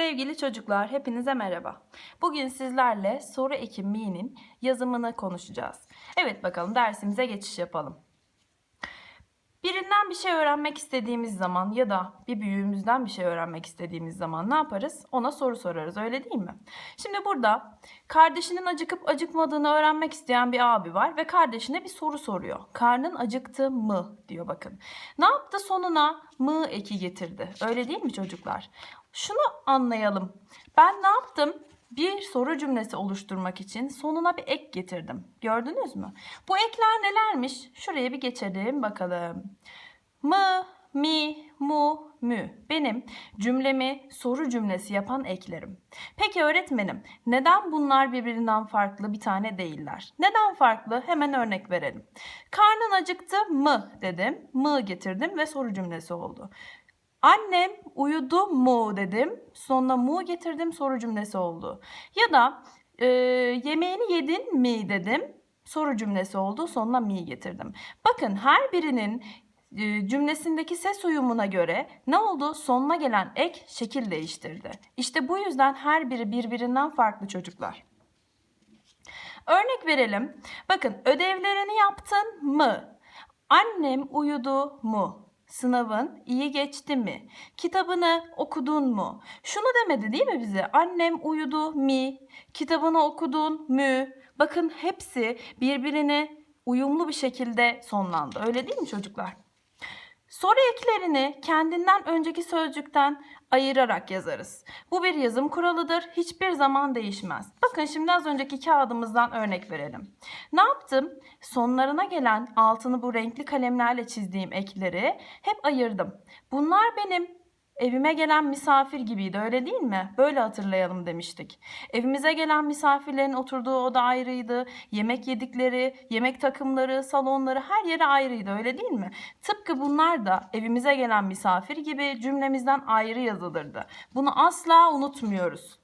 Sevgili çocuklar, hepinize merhaba. Bugün sizlerle soru eki mi'nin yazımını konuşacağız. Evet bakalım dersimize geçiş yapalım. Birinden bir şey öğrenmek istediğimiz zaman ya da bir büyüğümüzden bir şey öğrenmek istediğimiz zaman ne yaparız? Ona soru sorarız öyle değil mi? Şimdi burada kardeşinin acıkıp acıkmadığını öğrenmek isteyen bir abi var ve kardeşine bir soru soruyor. Karnın acıktı mı diyor bakın. Ne yaptı sonuna mı eki getirdi. Öyle değil mi çocuklar? Şunu anlayalım. Ben ne yaptım? Bir soru cümlesi oluşturmak için sonuna bir ek getirdim. Gördünüz mü? Bu ekler nelermiş? Şuraya bir geçelim bakalım. Mı, mi, mu, mü. Benim cümlemi soru cümlesi yapan eklerim. Peki öğretmenim, neden bunlar birbirinden farklı bir tane değiller? Neden farklı? Hemen örnek verelim. Karnın acıktı mı dedim. Mı getirdim ve soru cümlesi oldu. Annem uyudu mu dedim. Sonuna mu getirdim soru cümlesi oldu. Ya da e, yemeğini yedin mi dedim. Soru cümlesi oldu. Sonuna mi getirdim. Bakın her birinin e, cümlesindeki ses uyumuna göre ne oldu? Sonuna gelen ek şekil değiştirdi. İşte bu yüzden her biri birbirinden farklı çocuklar. Örnek verelim. Bakın ödevlerini yaptın mı? Annem uyudu mu? Sınavın iyi geçti mi? Kitabını okudun mu? Şunu demedi değil mi bize? Annem uyudu mi? Kitabını okudun mü? Bakın hepsi birbirine uyumlu bir şekilde sonlandı. Öyle değil mi çocuklar? Soru eklerini kendinden önceki sözcükten ayırarak yazarız. Bu bir yazım kuralıdır. Hiçbir zaman değişmez. Bakın şimdi az önceki kağıdımızdan örnek verelim. Ne yaptım? Sonlarına gelen altını bu renkli kalemlerle çizdiğim ekleri hep ayırdım. Bunlar benim Evime gelen misafir gibiydi öyle değil mi? Böyle hatırlayalım demiştik. Evimize gelen misafirlerin oturduğu oda ayrıydı. Yemek yedikleri, yemek takımları, salonları her yeri ayrıydı öyle değil mi? Tıpkı bunlar da evimize gelen misafir gibi cümlemizden ayrı yazılırdı. Bunu asla unutmuyoruz.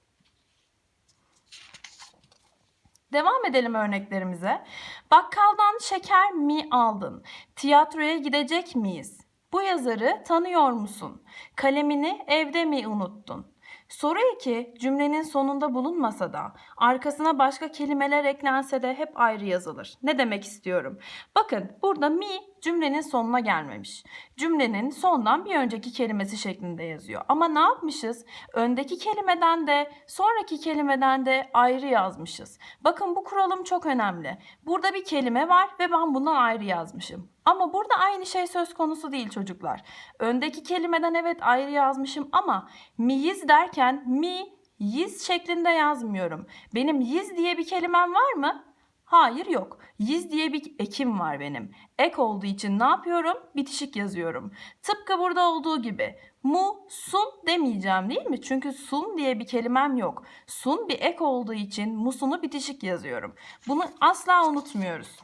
Devam edelim örneklerimize. Bakkaldan şeker mi aldın? Tiyatroya gidecek miyiz? Bu yazarı tanıyor musun? Kalemini evde mi unuttun? Soru 2 cümlenin sonunda bulunmasa da arkasına başka kelimeler eklense de hep ayrı yazılır. Ne demek istiyorum? Bakın burada mi cümlenin sonuna gelmemiş. Cümlenin sondan bir önceki kelimesi şeklinde yazıyor. Ama ne yapmışız? Öndeki kelimeden de sonraki kelimeden de ayrı yazmışız. Bakın bu kuralım çok önemli. Burada bir kelime var ve ben bundan ayrı yazmışım. Ama burada aynı şey söz konusu değil çocuklar. Öndeki kelimeden evet ayrı yazmışım ama miyiz derken mi yiz şeklinde yazmıyorum. Benim yiz diye bir kelimem var mı? Hayır yok. Yiz diye bir ekim var benim. Ek olduğu için ne yapıyorum? Bitişik yazıyorum. Tıpkı burada olduğu gibi. Mu, sun demeyeceğim değil mi? Çünkü sun diye bir kelimem yok. Sun bir ek olduğu için musunu bitişik yazıyorum. Bunu asla unutmuyoruz.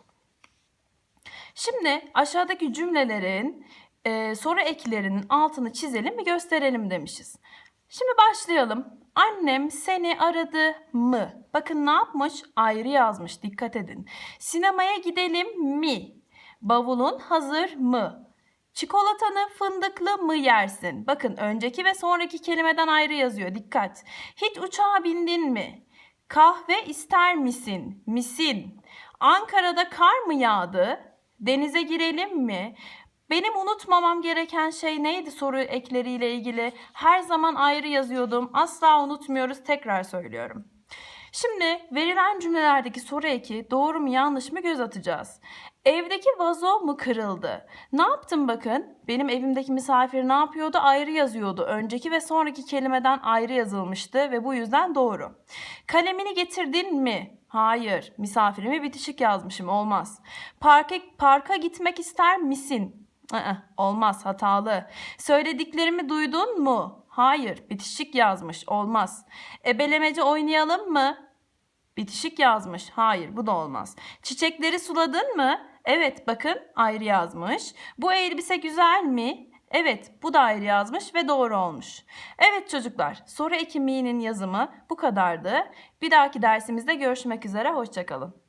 Şimdi aşağıdaki cümlelerin e, soru eklerinin altını çizelim ve gösterelim demişiz. Şimdi başlayalım. Annem seni aradı mı? Bakın ne yapmış? Ayrı yazmış. Dikkat edin. Sinemaya gidelim mi? Bavulun hazır mı? Çikolatanı fındıklı mı yersin? Bakın önceki ve sonraki kelimeden ayrı yazıyor. Dikkat. Hiç uçağa bindin mi? Kahve ister misin? Misin? Ankara'da kar mı yağdı? Denize girelim mi? Benim unutmamam gereken şey neydi soru ekleriyle ilgili? Her zaman ayrı yazıyordum. Asla unutmuyoruz. Tekrar söylüyorum. Şimdi verilen cümlelerdeki soru eki doğru mu yanlış mı göz atacağız. Evdeki vazo mu kırıldı? Ne yaptım bakın? Benim evimdeki misafir ne yapıyordu? Ayrı yazıyordu. Önceki ve sonraki kelimeden ayrı yazılmıştı ve bu yüzden doğru. Kalemini getirdin mi? Hayır. Misafirimi bitişik yazmışım. Olmaz. Parka, parka gitmek ister misin? Aa, olmaz. Hatalı. Söylediklerimi duydun mu? Hayır. Bitişik yazmış. Olmaz. Ebelemece oynayalım mı? Bitişik yazmış. Hayır bu da olmaz. Çiçekleri suladın mı? Evet bakın ayrı yazmış. Bu elbise güzel mi? Evet bu da ayrı yazmış ve doğru olmuş. Evet çocuklar soru ekimliğinin yazımı bu kadardı. Bir dahaki dersimizde görüşmek üzere. Hoşçakalın.